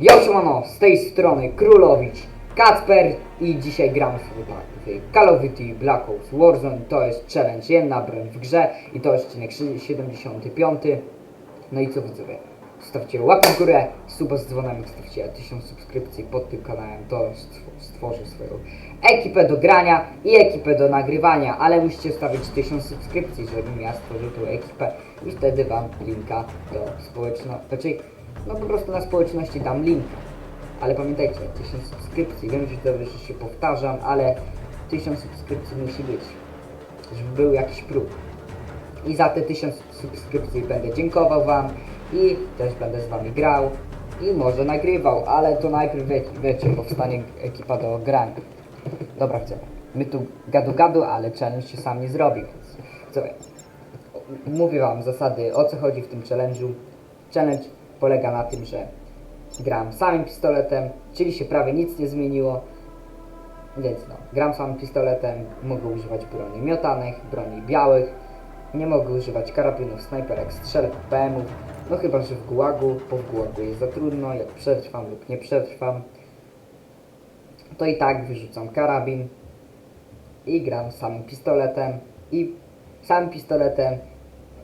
Jo, siemano, z tej strony Królowicz, Kacper i dzisiaj tak w Call of Duty Black Ops Warzone, to jest challenge jedna broń w grze i to odcinek 75. No i co widzowie, zostawcie łapkę w górę, suba z dzwonami, zostawcie 1000 subskrypcji pod tym kanałem, to stw- stworzę swoją ekipę do grania i ekipę do nagrywania, ale musicie stawić 1000 subskrypcji, żebym ja stworzył tą ekipę i wtedy wam linka do społeczności, znaczy no po prostu na społeczności dam linka. Ale pamiętajcie, 1000 subskrypcji, wiem, że to że się powtarzam, ale 1000 subskrypcji musi być, żeby był jakiś próg. I za te 1000 subskrypcji będę dziękował Wam i też będę z Wami grał i może nagrywał, ale to najpierw wie, wiecie, powstanie ekipa do grania. Dobra, chcę. My tu gadu gadu, ale challenge się sam nie zrobi, więc co? Mówię Wam zasady, o co chodzi w tym challenge'u. Challenge polega na tym, że gram samym pistoletem, czyli się prawie nic nie zmieniło. Więc no, gram samym pistoletem, mogę używać broni miotanych, broni białych, nie mogę używać karabinów, snajperek, strzelb, PM-ów, no chyba, że w gułagu, bo w gułagu jest za trudno, jak przetrwam lub nie przetrwam, to i tak wyrzucam karabin i gram samym pistoletem i samym pistoletem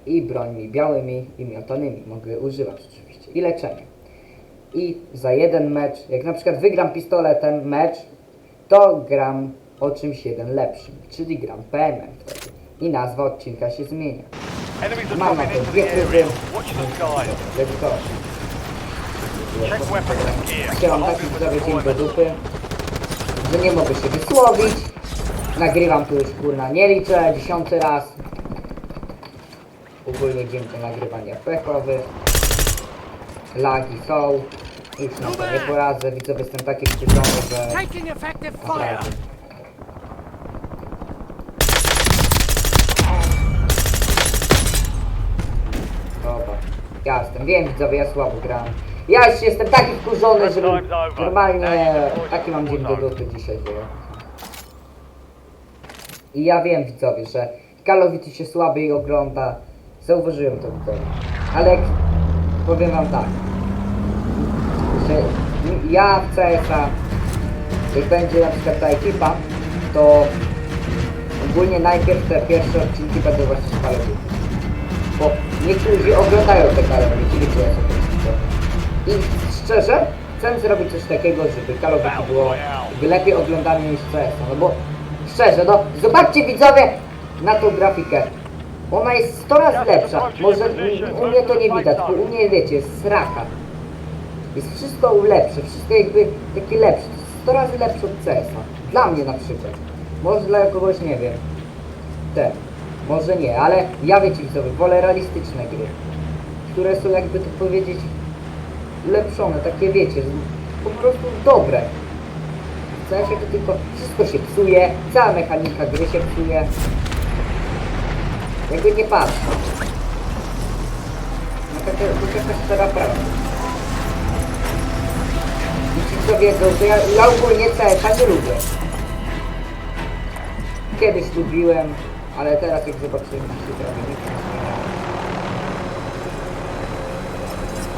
i brońmi białymi i miotanymi mogę używać i leczenie. I za jeden mecz, jak na przykład wygram pistoletem mecz, to gram o czymś jeden lepszym, czyli gram wtedy. I nazwa odcinka się zmienia. Mam na to dwie próby. Hold taki dzień do dupy, że nie mogę się wysłowić. Nagrywam tu już kurna, nie liczę, dziesiąty raz. Ogólnie dzień do nagrywania pechowych. Lagi są. Już na to nie poradzę, widzowie jestem taki wkurzony, że... Taking effective fire! Naprawdę. Dobra. Ja jestem, wiem widzowie, ja słabo gram. Ja już jestem taki wkurzony, że normalnie taki mam dzień do dupy dzisiaj, że... I ja wiem widzowie, że Call of Duty się słabiej ogląda. Zauważyłem to widzowie. Ale powiem wam tak, ja w CS-a jak będzie na przykład ta ekipa, to ogólnie najpierw te pierwsze odcinki będą właśnie z. Bo niektórzy oglądają te wiecie jak to jest. I szczerze, chcę zrobić coś takiego, żeby Duty było lepiej oglądane niż CS. No bo szczerze, no zobaczcie widzowie na tą grafikę. Ona jest 100 razy lepsza. Może u mnie to nie widać, bo u mnie wiecie, jest sraka. Jest wszystko lepsze, wszystko jakby takie lepsze. 100 razy lepsze od CS-a. Dla mnie na przykład. Może dla kogoś nie wiem. Te. Może nie, ale ja wiecie widzowie, wolę realistyczne gry. Które są jakby to powiedzieć ulepszone, takie wiecie, po prostu dobre. W CS-ie to tylko wszystko się psuje, cała mechanika gry się psuje. Jakby nie patrzę. No taka, to taka szczera prawda. Wiedzą, że ja, ja ogólnie CS-a nie lubię. Kiedyś lubiłem, ale teraz jak zobaczyłem, że się prawie nic nie zmienia.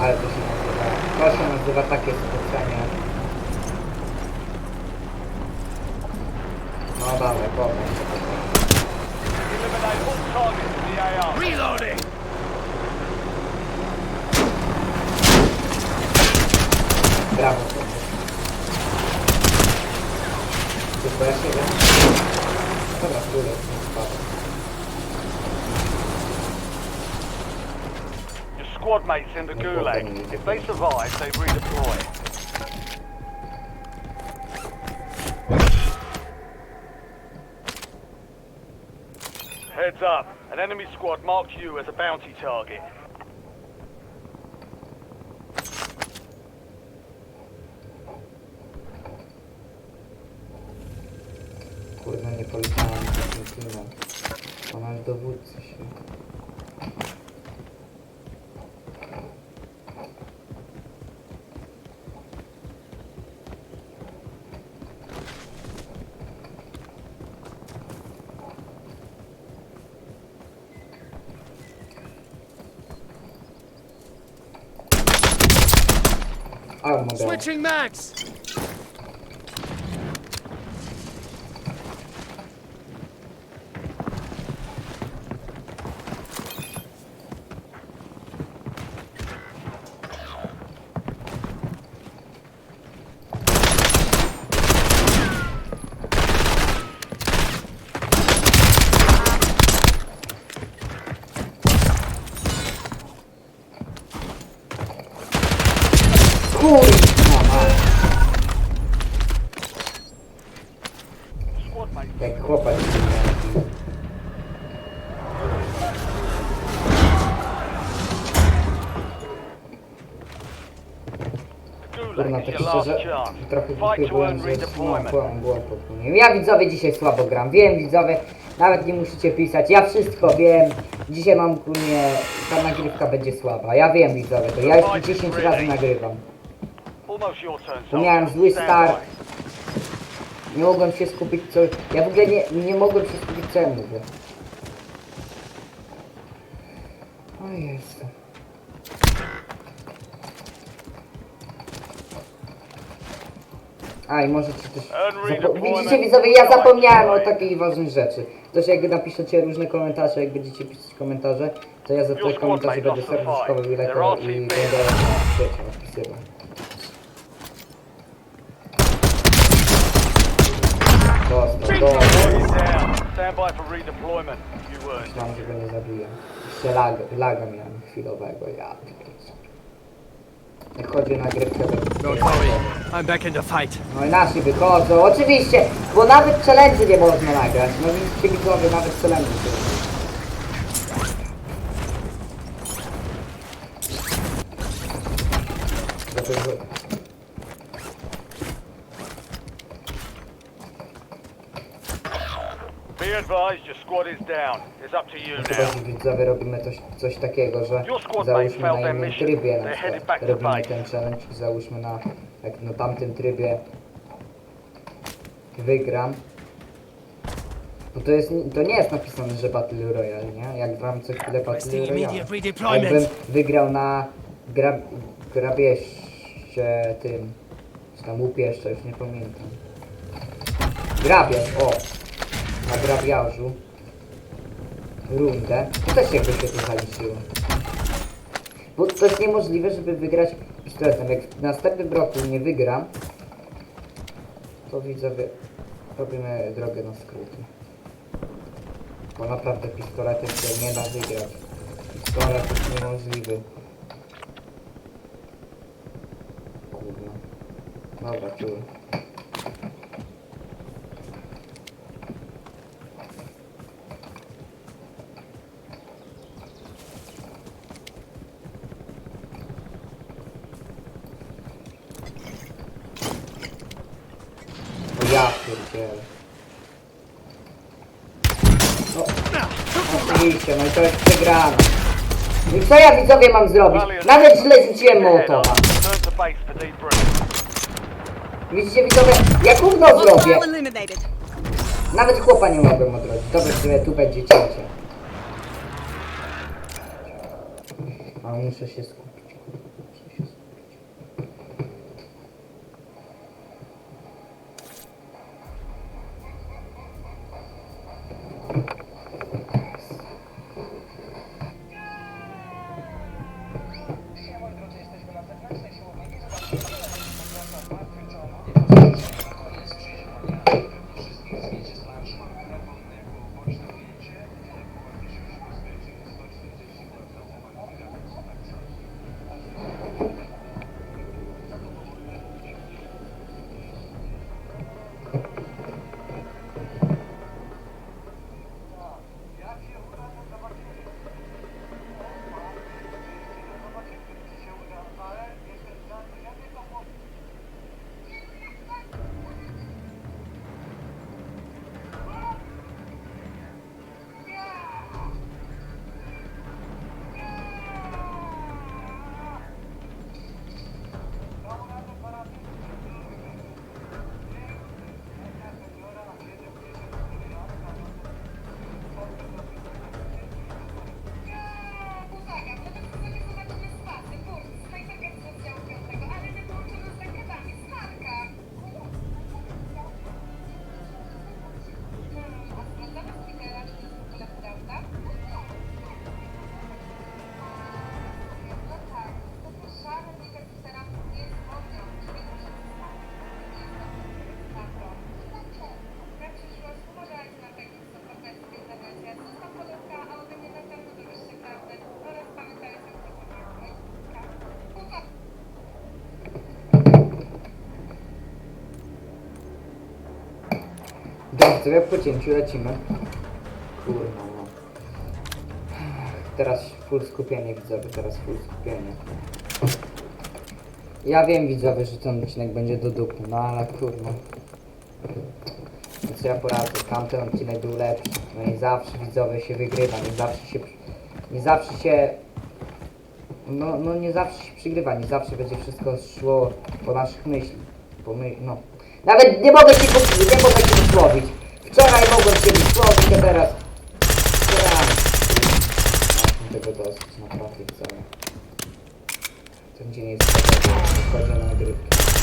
Ale to się nazywa, to się nazywa takie spotkania. No dobra, powiem. Eliminate all targets in the AR. Reloading! Brawo. Tylko ja się wiem. Dobra, kurde, nie spadł. Your squad mates in the gulag. If they survive, they redeploy. Heads up. An enemy squad marked you as a bounty target. Kurde, nie poleciałem z tym filmem. Ona jest dowódcy się. Switching mags! Kurwa mać. Jak chłopak. Kurna, tak szczerze, trochę głupio to byłem, że byłem, byłem popełniłem. Ja widzowie dzisiaj słabo gram, wiem widzowie, nawet nie musicie pisać, ja wszystko wiem. Dzisiaj mam kurnie, ta nagrywka będzie słaba, ja wiem widzowie, to ja już 10 razy nagrywam. Almost your turn, Bo miałem zły start. Nie mogłem się skupić co... Ja w ogóle nie, nie mogłem się skupić co ja mówię. O Jezu. A i możecie też... Zapo- widzicie widzowie, ja zapomniałem o takiej ważnej rzeczy. Też jak napiszecie różne komentarze, jak będziecie pisać komentarze, to ja za te komentarze będę serduszkowy i lekko i będę odpisywał. Dostał, dostał. Target down. Stand by for redeployment. You. Myślałem, że go nie zabiję. Jeszcze lag, laga miałem chwilowego, ja. Jak chodzi nagrywkę, to... Don't worry. No i nasi wychodzą, oczywiście, bo nawet challenge nie można nagrać. No widzicie widzowie, nawet challenge nie można. Dlatego... Be advised, your squad is down. It's up to you Chyba, now. że widzowie robimy coś, coś takiego, że Your squad załóżmy failed na their innym mission. trybie na They're headed przykład, to robimy base. ten challenge i załóżmy na, jak na tamtym trybie wygram, bo to jest, to nie jest napisane, że Battle Royale, nie? Jak gram co chwilę Battle Requesting Royale. immediate Jakbym redeployment. wygrał na grab, grabieście tym, czy tam łupieszcze, już nie pamiętam. Grabiarz, o! Na grabiarzu rundę, to też jakby się to zaliczyło. Bo to jest niemożliwe, żeby wygrać pistoletem. Jak w następnym roku nie wygram, to widzowie robimy drogę na skróty. Bo naprawdę pistoletem się nie da wygrać. Pistolet jest niemożliwy. Kurwa. Dobra, tu. O ja pierdzielę. No, oczywiście, no i to jest przegrane. I co ja widzowie mam zrobić? Nawet źle rzuciłem Mołotowa. Widzicie widzowie, ja gówno zrobię. Nawet chłopa nie mogłem odrodzić. Dobra, że tu będzie cięcie. A muszę się skupić. Jak po cięciu lecimy. Kurwa no. Teraz full skupienie widzowie, teraz full skupienie. Ja wiem widzowie, że ten odcinek będzie do dupy, no ale kurwa. Więc ja poradzę, tamten odcinek był lepszy. No i zawsze widzowie się wygrywa, nie zawsze się... Nie zawsze się... No, no nie zawsze się przygrywa, nie zawsze będzie wszystko szło po naszych myśli. Po my, no. Nawet nie mogę się, pos- nie mogę się wysłowić. Wczoraj mogłem się wysłowić, a teraz... Wczoraj. Tego dosyć, naprawdę widzowie. Ten dzień jest wchodzę na nagrywkę.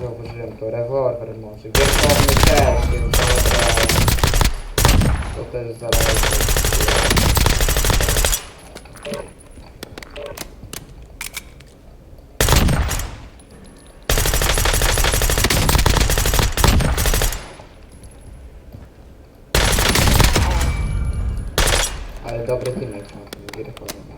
Zauważyłem to, rewolwer może, wiertowny też, więc dobra. To też zależy. Ale dobry teammate ma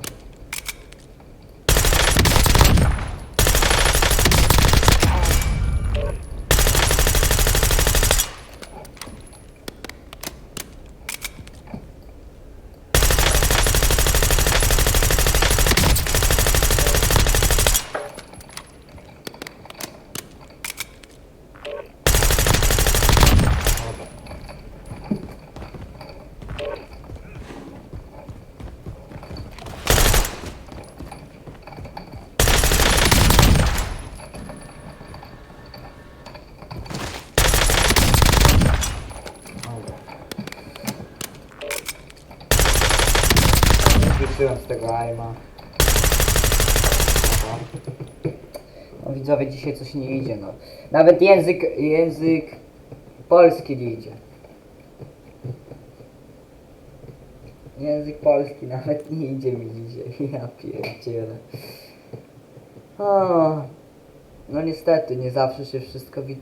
Z tego aima. No widzowie, dzisiaj coś nie idzie, no. Nawet język, język polski nie idzie. Język polski nawet nie idzie mi dzisiaj. Ja pierdzielę. O, no niestety, nie zawsze się wszystko wy-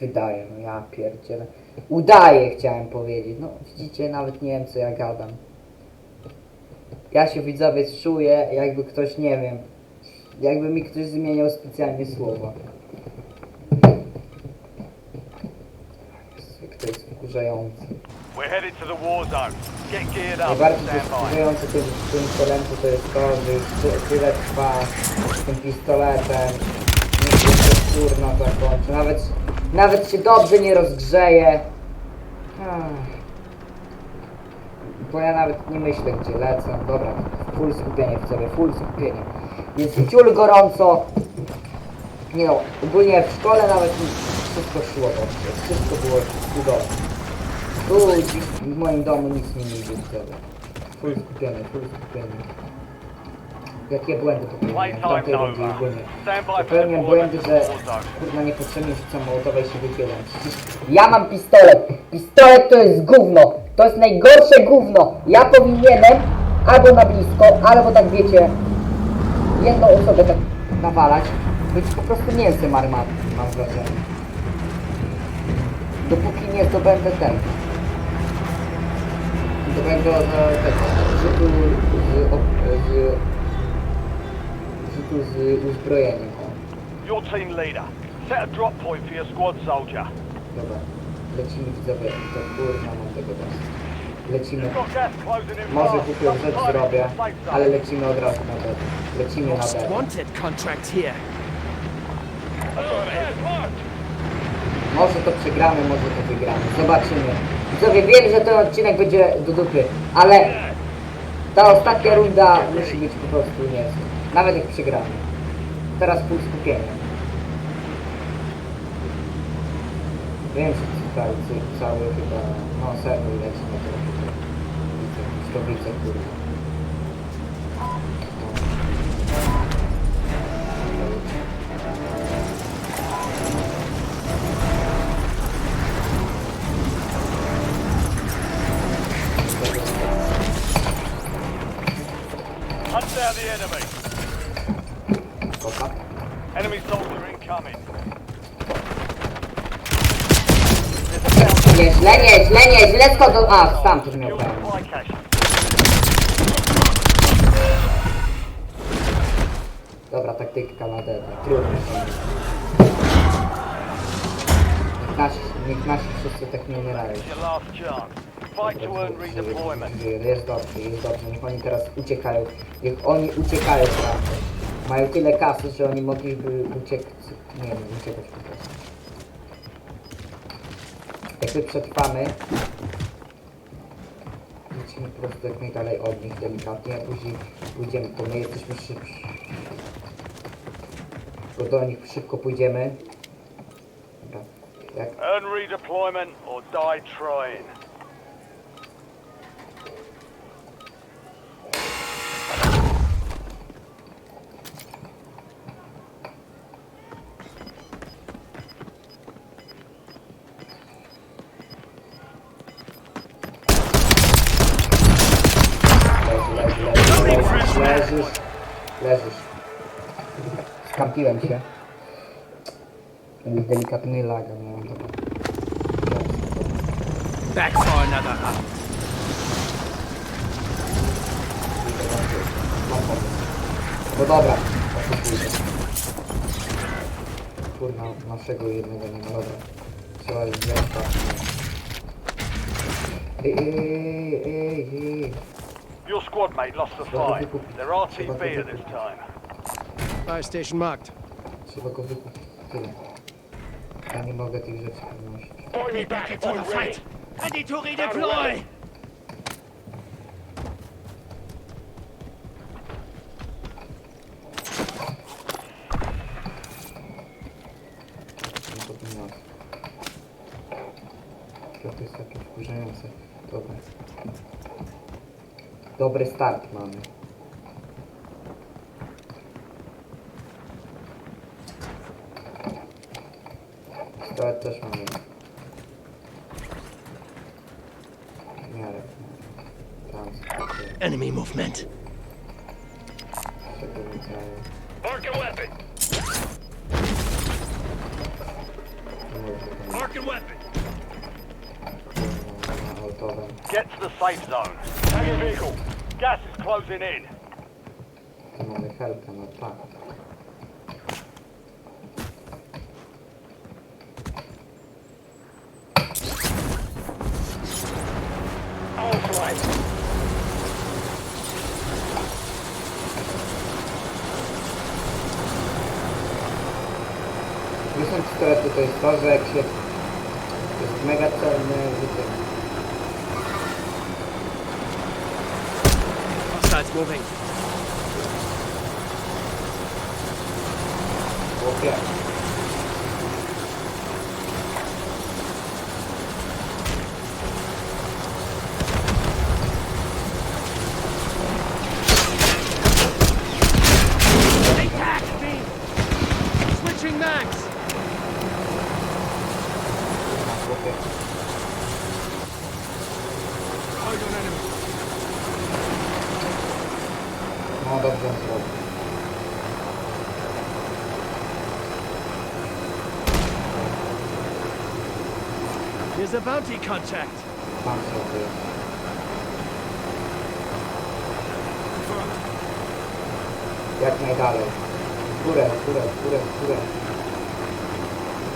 wydaje, no ja pierdzielę. Udaje, chciałem powiedzieć. No widzicie, nawet nie wiem co ja gadam. Ja się widzowie czuję, jakby ktoś, nie wiem, jakby mi ktoś zmieniał specjalnie słowa. To jest wkurzające. We're headed to the war zone. Get geared up and Najbardziej stand by. wkurzające tym, tym pistoletem to jest to, że już ty- tyle trwa z tym pistoletem. Nie się to kurna zakończy. Nawet, nawet się dobrze nie rozgrzeje. Ach. Bo ja nawet nie myślę gdzie lecę. Dobra, full skupienie w sobie, full skupienie. Jest ciul gorąco. Nie no, ogólnie w szkole nawet wszystko szło dobrze. Wszystko było cudowne. Tu w moim domu nic mi nie wtedy. Full skupienie, full skupienie. Jakie błędy popełniłem w tamtej rundzie ogólnie. Popełniam błędy, że kurna niepotrzebnie rzucam mołotowa i się wychylam. Przecież ja mam pistolet. Pistolet to jest gówno. To jest najgorsze gówno. Ja powinienem albo na blisko, albo tak wiecie, jedną osobę tak nawalać, być po prostu mięsem armatnym, mam wrażenie. Dopóki nie zdobędę ten. Zdobędę e, tego, rzutu z, op- z, rzutu z uzbrojeniem. Your team leader. Set a drop point for your squad soldier. dobra. Lecimy widzowie, to kurna mam tego dosyć. Lecimy. Może głupią rzecz zrobię, ale lecimy od razu na bed. Lecimy na Most bed. wanted contract here. Może to przegramy, może to wygramy. Zobaczymy. Widzowie, wiem, że ten odcinek będzie do dupy, ale ta ostatnia runda musi być po prostu niezła. Nawet jak przegramy. Teraz pół skupienia. Wiem, że tutaj cały chyba... No, serwer leci na to. Widzę, to widzę, kurwa. Hunt down the enemy. Źle, nie, źle, nie, źle schodzą. A, miał Fuel pełno. supply cache. Dobra, taktyka na D, trudno. Niech nasi, niech nasi wszyscy tak nie umierają. Jest dobrze, jest dobrze, niech oni teraz uciekają. Niech oni uciekają teraz. Mają tyle kasy, że oni mogliby uciekać. Nie wiem, uciekać po prostu. Jak my przetrwamy, lecimy po prostu jak najdalej od nich delikatnie, a później pójdziemy, to my jesteśmy szybsi. Bo do nich szybko pójdziemy. Dobra. Jak Earn redeployment or die trying. No dobra. Kurna, naszego jednego nie ma, dobra. Trzeba wziąć tak. Ej, ej, ej, ej, ej. Your squad mate lost the fight. They're RTB at this time. Fire station marked. Trzeba go wykupić. Tyle. Ja nie mogę tych rzeczy podnosić. Back into the fight. Ready to redeploy. Dobry start mamy. Pistolet też mamy. W miarę. Tam Enemy movement. tego rodzaju. Mark a weapon. Może Mark a weapon. tam. Get to the safe zone. Tag your vehicle. Gas is closing in. Tu mamy helkę, no tak. All right. Plusem pistoletu to jest to, że jak moving. Here's a bounty contact. Mam sobie. Jak najdalej. W górę, w górę, w górę, w górę.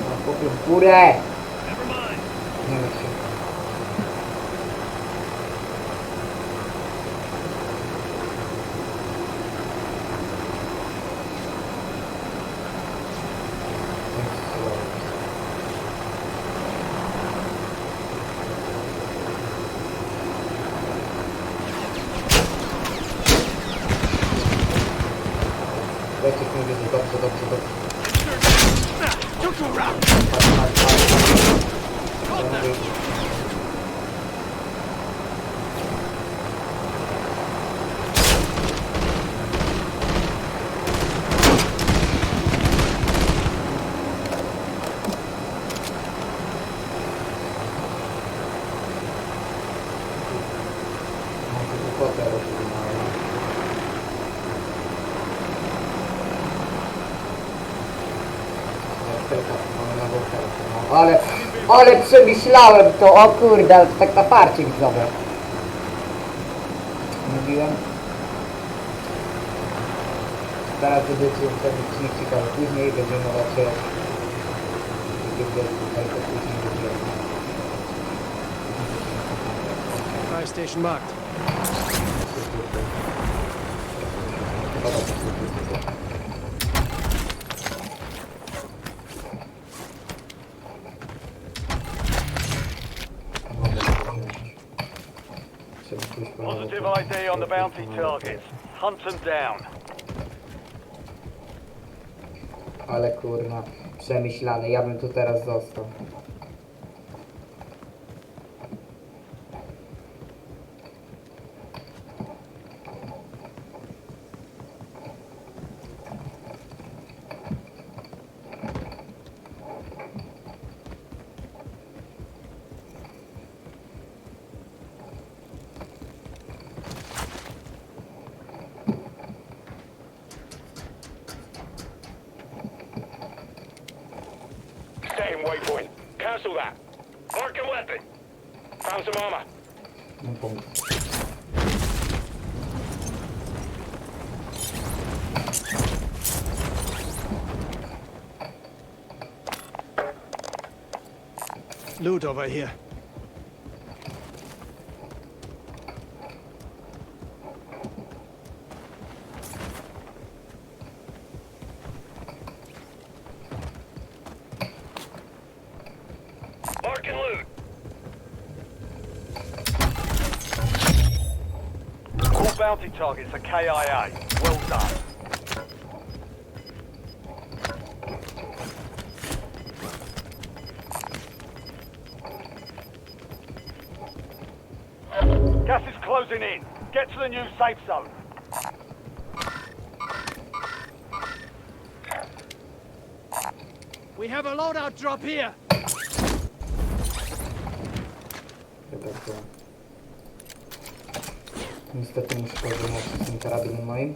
No chłopie, w górę! Never mind. Nie wiem się. Lecieć nie wiedzę, dobrze, dobrze, dobrze. Took a round. Patrz, patrz, patrz. Hold patrz. them. Może głupotę robił, no ale... Helka, mamy nową helkę, no. Ale, ale przemyślałem to, o kurde, ale to tak na parcie widzowie. Mówiłem. Teraz będziecie ten odcinek ciekawy później, będziemy raczej... Będzie tutaj, to później będzie... Fire station marked. Positive ID on the bounty targets. Hunt them down. Ale kurna, przemyślane, ja bym tu teraz został. Waypoint. Cancel that. Marking weapon. Found some armor. No pomysł. Loot over here. Marking loot. All bounty targets are KIA. Well done. Gas is closing in. Get to the new safe zone. We have a loadout drop here. To. Niestety muszę pożegnać się z tym karabinem moim.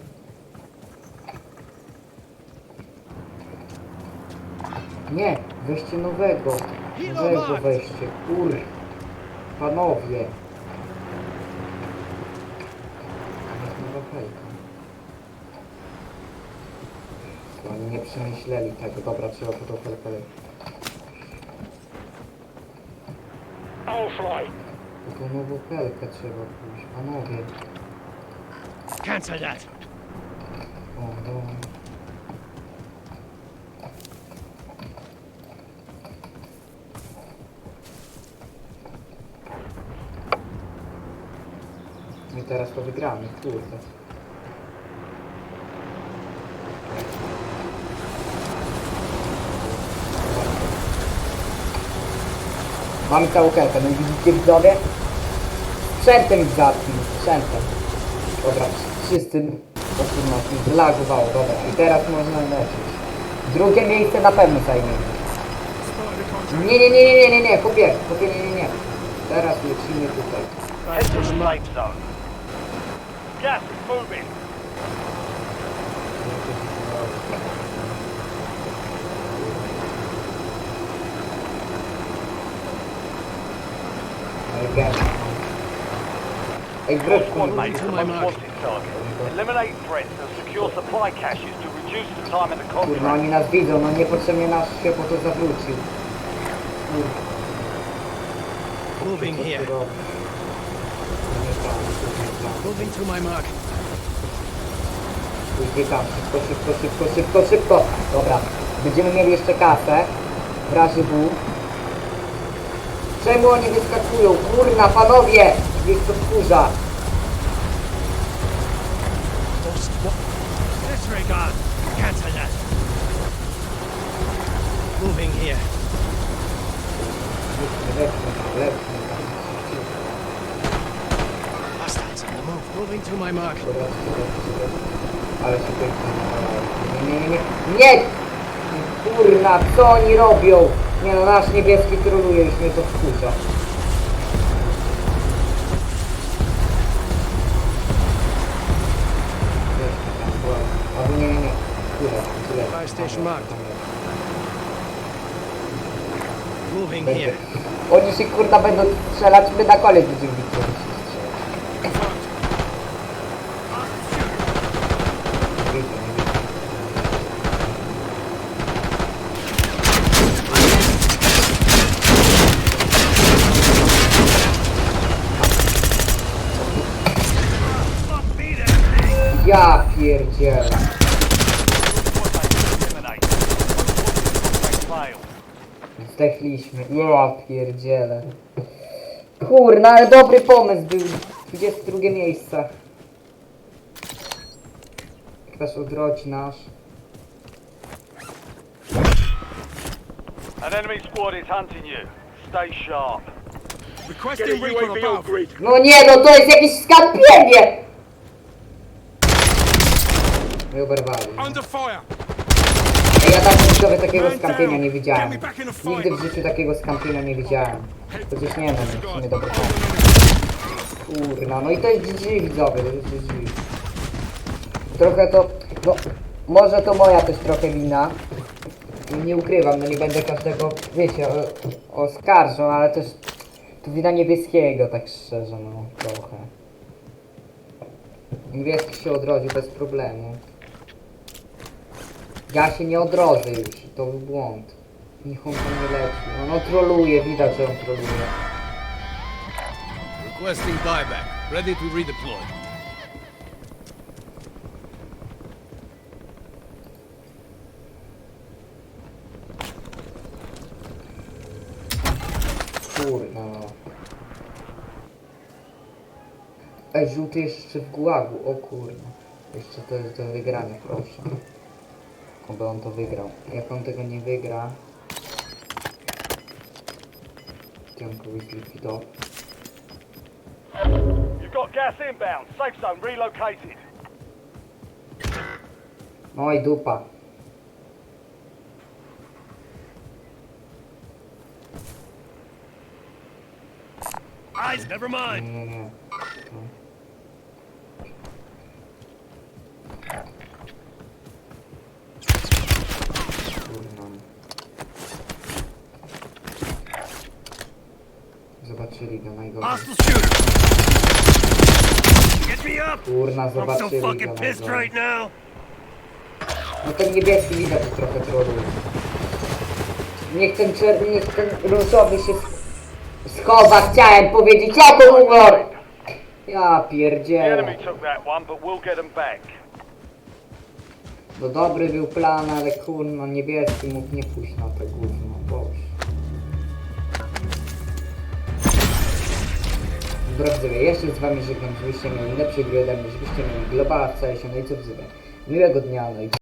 Nie, weźcie nowego. Nowego weźcie, kur. Panowie. To Oni nie przemyśleli tego. Dobra, trzeba fly. Po tą nową helkę trzeba pójść. Panowie. Cancel that. O, no. No i teraz to wygramy, kurde. Mamy całą kelkę, no i widzicie widzowie? Sprzętem ich zatkił, sprzętem. Dobra, wszyscy poszli na zlagowało, dobra. I teraz można lecieć. Drugie miejsce na pewno zajmiemy. Nie, nie, nie, nie, nie, nie, nie, kupię, kupię, nie, nie, nie. Teraz lecimy tutaj. Head to the safe zone. Gas is moving. Ej, Your wreszcie. Squad mate is the my most mark. wanted target. Eliminate threats and secure supply caches to reduce the time in the Kurwa, contract. oni nas widzą, no niepotrzebnie nas się po to zawrócił. Kurwa, Moving here. Moving to my mark. Później tam, szybko, szybko, szybko, szybko, szybko. Dobra, będziemy mieli jeszcze kasę. W razie W. Czemu oni wyskakują? Kurna, panowie! Niech to wkurza. Hostiles on the move. Moving to my mark. Ale się Nie, nie! Kurna, co oni robią? Nie no, nasz niebieski troluje, już mnie to wkurza. Albo nie, nie, nie. Tyle, tyle. Fire station marked. Moving here. Oni się kurna będą strzelać, my na koniec będziemy widzieć. jak się. Eliminate. Fail. Zdechliśmy. Ja pierdzielę. Kurna, ale dobry pomysł był. 22 miejsce. Ktoś odrodzi nasz. An enemy squad is hunting you. Stay sharp. Requesting recon UAV on above. grid. No nie, no to jest jakieś skampienie! My oberwali. Under fire. Ej, Ja tak widzowie takiego skampienia nie widziałem. Nigdy w życiu takiego skampienia nie widziałem. Chociaż nie wiem, w sumie dobry pomysł. Kurna, no i to jest GG widzowie, to jest GG. Trochę to, no, może to moja też trochę wina. Nie ukrywam, no nie będę każdego, wiecie, o- oskarżał, ale też to wina niebieskiego, tak szczerze, no, trochę. Niebieski się odrodził bez problemu. Ja się nie odrodzę już, to był błąd. Niech on tam nie leci. No, no troluje, widać, że on troluje. Requesting buyback. Ready to redeploy. Kurna. no. Ej, żółty jeszcze w gułagu, o kurna. Jeszcze to jest do wygrania, proszę. Oby on to wygrał. Jak on tego nie wygra... to on kogoś zlikwidował. You've got gas inbound. Safe zone relocated. No i dupa. Eyes, never Nie, mind. nie, nie. No. Kurna. Zobaczyli go najgorzej. Hostile shooter. Get me up. Kurna, I'm so zobaczyli go fucking pissed right now. No ten niebieski widać, trochę troluje. Niech ten czerwony, niech ten różowy się sch- schowa, chciałem powiedzieć, jako humor! Ja The pierdzielę. enemy took that one, but we'll get them back. No dobry był plan, ale kurno, niebieski mógł nie pójść na to gówno, Drodzy, jeszcze z wami żegnam, żebyście mieli lepsze gry ode żebyście mieli globala w całej się, no i co wzywam. Miłego dnia, no i